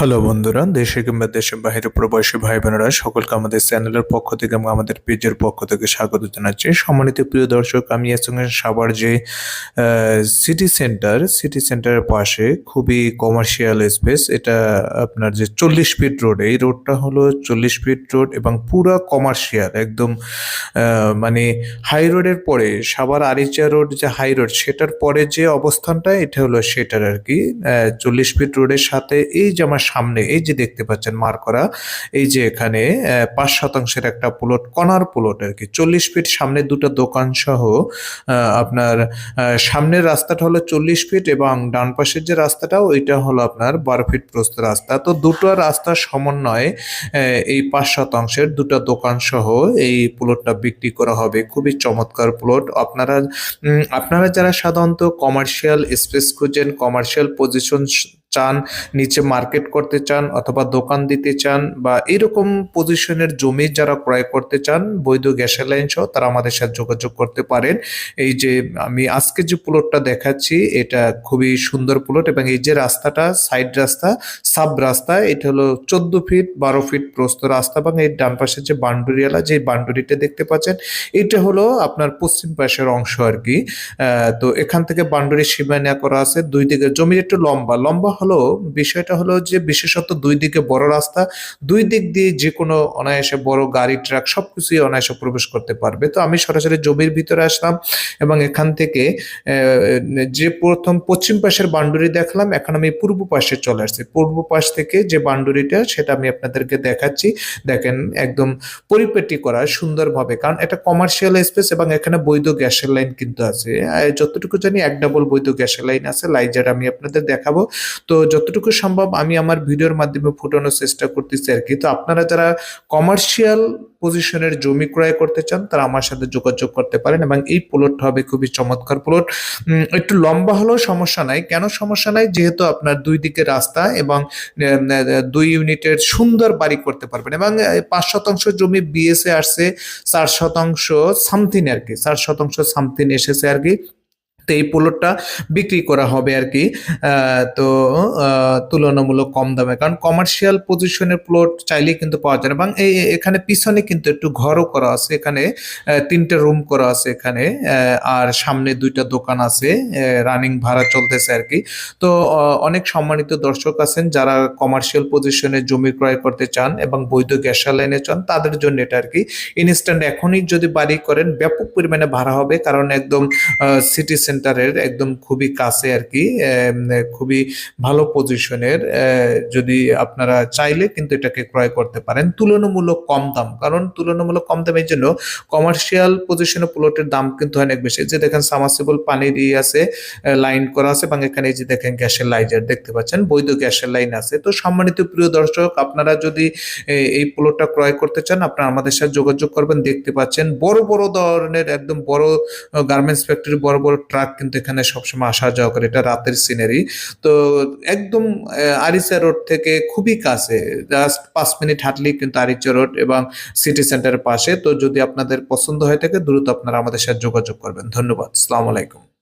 Hello বন্ধুরা, দেশে কিংবা দেশের বাইরে প্রবাসী ভাই বোনেরা সকলকে আমাদের চ্যানেলের পক্ষ থেকে এবং আমাদের পেজের পক্ষ থেকে স্বাগত জানাচ্ছি। সম্মানিত প্রিয় দর্শক, আমি এর সঙ্গে সাবার যে সিটি সেন্টার সিটি সেন্টারের পাশে খুবই কমার্শিয়াল স্পেস এটা আপনার যে চল্লিশ ফিট রোড এই রোডটা হলো চল্লিশ ফিট রোড এবং পুরো কমার্শিয়াল একদম মানে হাই রোডের পরে সাবার আরিচা রোড যে হাই রোড সেটার পরে যে অবস্থানটা, এটা হলো সেটার আর কি চল্লিশ ফিট রোডের সাথে এই যে আমার সামনে, এই যে দেখতে পাচ্ছেন মার করা, এই যে এখানে পাঁচ শতাংশের একটা প্লট কনার প্লট আর কি। চল্লিশ ফিট সামনে দুটো দোকান সহ আপনার সামনের রাস্তাটা হলো চল্লিশ ফিট এবং ডান পাশের যে রাস্তাটা, ওইটা হলো আপনার বারো ফিট প্রস্ত রাস্তা। তো দুটো রাস্তার সমন্বয়ে এই পাঁচ শতাংশের দুটো দোকান সহ এই প্লটটা বিক্রি করা হবে। খুবই চমৎকার প্লট। আপনারা আপনারা যারা সাধারণত কমার্শিয়াল স্পেস খুঁজেন, কমার্শিয়াল পজিশন চান, নিচে মার্কেট করতে চান অথবা দোকান দিতে চান বা এরকম পজিশনের জমি যারা ক্রয় করতে চান, বৈধ গ্যাসের লাইন সহ তারা আমাদের সাথে যোগাযোগ করতে পারেন। এই যে আমি আজকে যে প্লটটা দেখাচ্ছি, এটা খুবই সুন্দর প্লট এবং এই যে রাস্তাটা সাইড রাস্তা সাব রাস্তা, এটা হলো চোদ্দ ফিট বারো ফিট প্রস্ত রাস্তা এবং এই ডান পাশে যে বান্ডুরিয়ালা যে বান্ডুরিটা দেখতে পাচ্ছেন। এটা হলো আপনার পশ্চিম পাশের অংশ আর কি। তো এখান থেকে বান্ডুরি সীমানা করা আছে। দুই দিকে জমির একটু লম্বা লম্বা হলো, বিষয়টা হলো যে বিশেষত দুই দিকে বড় রাস্তা, দুই দিক দিয়ে যে কোনো অনায়াসে বড় গাড়ি, ট্রাক সবকিছুই অনায়াসে প্রবেশ করতে পারবে। তো আমি সরাসরি জমির ভিতরে আসলাম এবং এখান থেকে যে প্রথম পশ্চিম পাশের বান্ডুরি দেখলাম, এখন আমি পূর্ব পাশে চলে আসছি। পূর্ব পাশ থেকে যে বান্ডুরিটা, সেটা আমি আপনাদেরকে দেখাচ্ছি। দেখেন, একদম পরিপেটি করা সুন্দরভাবে, কারণ এটা কমার্শিয়াল স্পেস এবং এখানে বৈধ গ্যাসের লাইন কিন্তু আছে। যতটুকু জানি, এক ডাবল বৈধ গ্যাসের লাইন আছে লাইজার আমি আপনাদের দেখাবো। তো যতটুকু সম্ভব আমি আমার ভিডিওর মাধ্যমে ফুটানোর চেষ্টা করতেছি আর কি। তো আপনারা যারা কমার্শিয়াল পজিশনের জমি ক্রয় করতে চান, তারা আমার সাথে যোগাযোগ করতে পারেন এবং এই প্লটটা হবে খুবই চমৎকার প্লট একটু লম্বা হলেও সমস্যা নাই। কেন সমস্যা নাই? যেহেতু আপনার দুই দিকে রাস্তা এবং দুই ইউনিটের সুন্দর বাড়ি করতে পারবেন এবং পাঁচ শতাংশ জমি বিএসএ আসছে, চার শতাংশ সামথিং আর কি, চার শতাংশ সামথিং এসেছে আর কি। তো এই প্লটটা বিক্রি করা হবে আর কি তো তুলনামূলক কম দামে। কারণ কমার্শিয়াল পজিশনের প্লট চাইলেই কিন্তু পাওয়া যায় না। এবং এই এখানে পিছনে কিন্তু একটু ঘরও করা আছে, এখানে তিনটে রুম করা আছে এখানে আর সামনে দুইটা দোকান আছে রানিং ভাড়া চলতেছে আর কি। তো অনেক সম্মানিত দর্শক আছেন যারা কমার্শিয়াল পজিশনে জমি ক্রয় করতে চান এবং বৈধ গ্যাস লাইনে চান, তাদের জন্য এটা আর কি। ইনস্ট্যান্ট এখনই যদি বাড়ি করেন, ব্যাপক পরিমাণে ভাড়া হবে, কারণ একদম সিটি সেন্টারের একদম খুবই কাছে আর কি খুবই ভালো পজিশনের যদি আপনারা চাইলে কিন্তু এটাকে ক্রয় করতে পারেন। তুলনামূলক কম দাম, কারণ তুলনামূলক কম দামের জন্য কমার্শিয়াল পজিশনে প্লটের দাম কিন্তু অনেক বেশি। যে দেখেন সামাসিবল পানির ই আছে লাইন করা আছে, এবং এখানে যে দেখেন গ্যাসের লাইজার দেখতে পাচ্ছেন, বৈধ গ্যাসের লাইন আছে। তো সম্মানিত প্রিয় দর্শক, আপনারা যদি এই প্লটটা ক্রয় করতে চান, আপনারা আমাদের সাথে যোগাযোগ করবেন। দেখতে পাচ্ছেন বড় বড় ধরনের, একদম বড়, গার্মেন্টস ফ্যাক্টরি বড় বড় ট্রাক কিন্তু এখানে সবসময় আসা যাওয়া করে, এটা রাতের সিনারি তো একদম আরিচা রোড থেকে খুবই কাছে জাস্ট পাঁচ মিনিট হাঁটলেই কিন্তু আরিচা রোড এবং সিটি সেন্টারের পাশে। তো যদি আপনাদের পছন্দ হয়ে থাকে, দ্রুত আপনারা আমাদের সাথে যোগাযোগ করবেন। ধন্যবাদ, আসসালামু আলাইকুম।